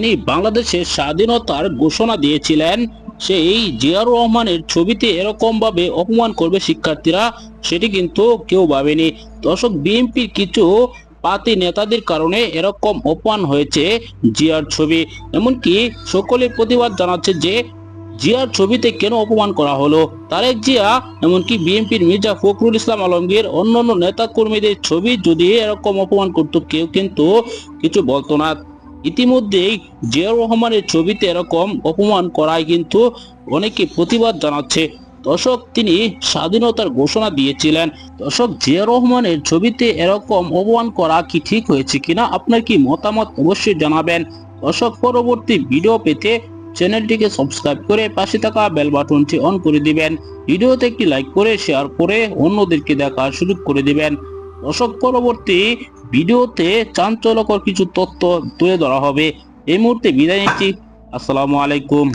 তিনি বাংলাদেশের স্বাধীনতার ঘোষণা দিয়েছিলেন। সেই জিয়াউর রহমানের ছবিতে এরকম ভাবে অপমান করবে শিক্ষার্থীরা, সেটি কিন্তু কেউ ভাবেনি। দর্শক, বিএনপির কিছু পাতি নেতাদের কারণে এরকম অপমান হয়েছে জিয়ার ছবি। এমনকি সকলে প্রতিবাদ জানাচ্ছে যে জিয়ার ছবিতে কেন অপমান করা হলো? তারেক জিয়া, এমনকি বিএনপির মির্জা ফখরুল ইসলাম আলমগীর, অন্যান্য নেতা কর্মীদের ছবি যদি এরকম অপমান করতো, কেউ কিন্তু কিছু বলতো না। ইতিমধ্যেই জিয়াউর রহমানের ছবিতে এরকম অপমান করায় কিন্তু অনেকে প্রতিবাদ জানাচ্ছে। দর্শক, তিনি স্বাধীনতার ঘোষণা দিয়েছিলেন। দর্শক, জিয়াউর রহমানের ছবিতে এরকম অপমান করা কি ঠিক হয়েছে কিনা আপনার কি মতামত অবশ্যই জানাবেন। দর্শক, পরবর্তী ভিডিও পেতে চ্যানেলটিকে সাবস্ক্রাইব করে পাশে থাকা বেল বাটনটি অন করে দিবেন। ভিডিওতে একটি লাইক করে, শেয়ার করে অন্যদেরকে দেখার সুযোগ করে দিবেন। দর্শক, পরবর্তী ভিডিওতে চাঞ্চল্যকর কিছু তথ্য তুলে ধরা হবে। এই মুহূর্তে বিদায় নিচ্ছি। আসসালামু আলাইকুম।